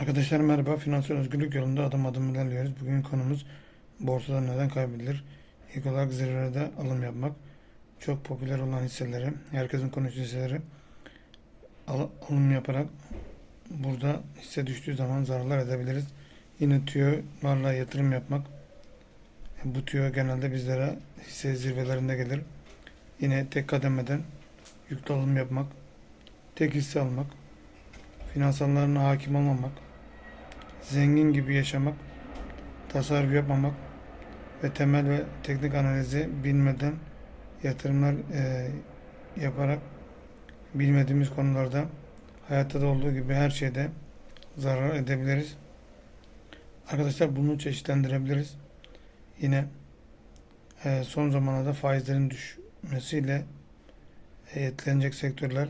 Arkadaşlar merhaba. Finansal özgürlük yolunda adım adım ilerliyoruz. Bugün konumuz borsada neden kaybedilir? İlk olarak zirvelerde alım yapmak. Çok popüler olan hisseleri, herkesin konuştuğu hisseleri al- alım yaparak burada hisse düştüğü zaman zararlar edebiliriz. Yine tüyolarla yatırım yapmak. Bu tüyo genelde bizlere hisse zirvelerinde gelir. Yine tek kademeden yüklü alım yapmak, tek hisse almak, finansallarına hakim olmamak, zengin gibi yaşamak, tasarruf yapmamak ve temel ve teknik analizi bilmeden yatırımlar eee, yaparak bilmediğimiz konularda hayatta da olduğu gibi her şeyde zarar edebiliriz. Arkadaşlar bunu çeşitlendirebiliriz. Yine eee, son zamanlarda faizlerin düşmesiyle e, etkilenecek sektörler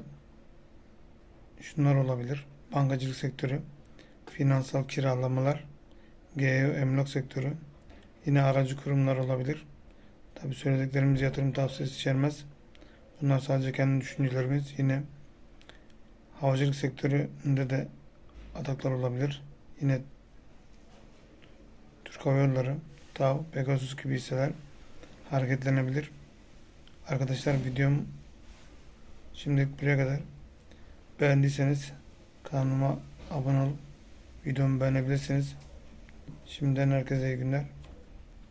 şunlar olabilir. Bankacılık sektörü, finansal kiralamalar, GEO emlak sektörü, yine aracı kurumlar olabilir. Tabi söylediklerimiz yatırım tavsiyesi içermez. Bunlar sadece kendi düşüncelerimiz. Yine havacılık sektöründe de ataklar olabilir. Yine Türk Hava Yolları, TAV, Pegasus gibi hisseler hareketlenebilir. Arkadaşlar videom şimdilik buraya kadar. Beğendiyseniz kanalıma abone olup videomu beğenebilirsiniz. Şimdiden herkese iyi günler.